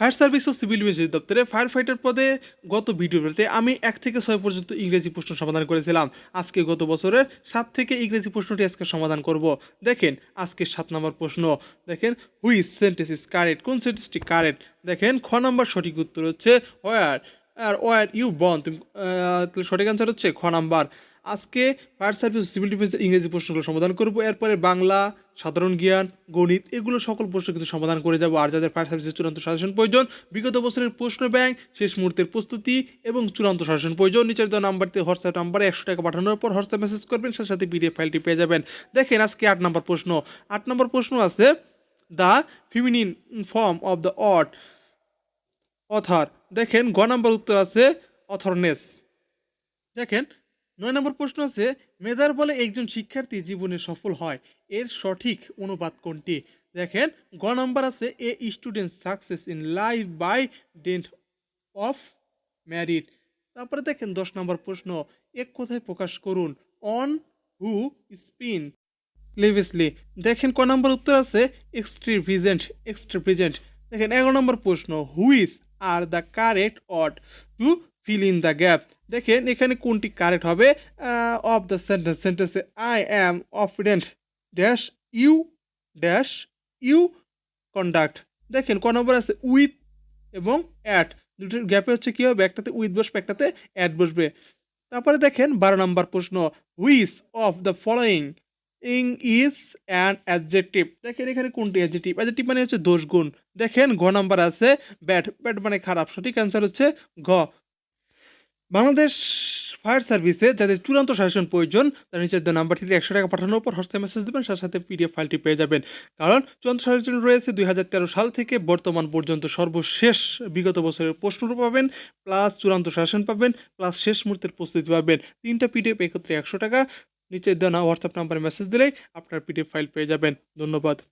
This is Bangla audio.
ফায়ার সার্ভিস ও সিভিল ডিফেন্স দপ্তরে ফায়ার ফাইটার পদে গত ভিডিওতে আমি এক থেকে ছয় পর্যন্ত ইংরেজি প্রশ্ন সমাধান করেছিলাম। আজকে গত বছরের সাত থেকে ইংরেজি প্রশ্নটি আজকে সমাধান করব। দেখেন, আজকে সাত নম্বর প্রশ্ন। দেখেন হুইচ সেন্টেন্স ইজ কারেক্ট কোন সেন্টেন্সটি কারেক্ট দেখেন, খ নম্বর সঠিক উত্তর হচ্ছে ওয়ার আর ওয়ার ইউ বন তুমি সঠিক অ্যান্সার হচ্ছে খ নাম্বার। আজকে ফায়ার সার্ভিস সিভিল ডিফেন্সের ইংরেজি প্রশ্নগুলো সমাধান করব। এরপরে বাংলা, সাধারণ জ্ঞান, গণিত, এগুলো সকল প্রশ্ন কিন্তু সমাধান করে যাব। আর যাদের ফায়ার সার্ভিসের চূড়ান্ত সাজেশন প্রয়োজন, বিগত বছরের প্রশ্ন ব্যাংক শেষ মুহূর্তের প্রস্তুতি এবং চূড়ান্ত সাজেশন প্রয়োজন। নিচের দেওয়া নাম্বারতে হোয়াটসঅ্যাপ নাম্বারে একশো টাকা পাঠানোর পর হোয়াটসঅ্যাপ মেসেজ করবেন, সাথে সাথে পিডিএফ ফাইলটি পেয়ে যাবেন। দেখেন, আজকে আট নম্বর প্রশ্ন। আট নম্বর প্রশ্ন আছে the feminine form of the word author. দেখেন, গ নম্বর উত্তর আছে অথরনেস। দেখেন, নয় নম্বর প্রশ্ন আছে, মেধার বলে একজন শিক্ষার্থী জীবনে সফল হয়, এর সঠিক অনুবাদ কোনটি? দেখেন, গ নম্বর আছে a student success in life by dint of merit তারপরে দেখেন, দশ নম্বর প্রশ্ন, এক কোথায় প্রকাশ করুন অন হু স্পিন লিভিসলি দেখেন, ক নম্বর উত্তর আছে এক্সট্রিভিজেন্ট এক্সট্রিভিজেন্ট দেখেন, এগারো নম্বর প্রশ্ন which are the correct word to fill in the gap দেখেন, এখানে কোনটি কারেক্ট হবে? অফ দ্য সেন্টেন্স সেন্টেন্সে I am confident dash you dash you conduct দেখেন, ক নম্বর আছে উইথ এবং অ্যাট দুটোর গ্যাপে হচ্ছে কী হবে? একটাতে উইথ বসবে, একটাতে অ্যাট বসবে। তারপরে দেখেন, বারো নম্বর প্রশ্ন হুইস অফ দ্য ফলোয়িং ইং ইজ অ্যান অ্যাডজেক্টিভ দেখেন এখানে কোনটি অ্যাডজেক্টিভ অ্যাডজেক্টিভ মানে হচ্ছে দোষ, গুণ। দেখেন ঘ নাম্বার আছে ব্যাড ব্যাড মানে খারাপ। সঠিক অ্যান্সার হচ্ছে ঘ। বাংলাদেশ ফায়ার সার্ভিসে যাদের চূড়ান্ত শাসন প্রয়োজন, তার নিচের নাম্বার থেকে একশো টাকা পাঠানোর পর হোয়াটসঅ্যাপ মেসেজ দেবেন তার সাথে পিডিএফ ফাইলটি পেয়ে যাবেন। কারণ চূড়ান্ত শাসন রয়েছে দুই হাজার তেরো সাল থেকে, বর্তমান পর্যন্ত সর্বশেষ বিগত বছরের প্রশ্ন পাবেন প্লাস চূড়ান্ত শাসন পাবেন প্লাস শেষ মুহূর্তের প্রস্তুতি পাবেন। তিনটা পিডিএফ একত্রে একশো টাকা নিচে দেওয়া হোয়াটসঅ্যাপ নাম্বারে মেসেজ দিলেই আপনার পিডিএফ ফাইল পেয়ে যাবেন। ধন্যবাদ।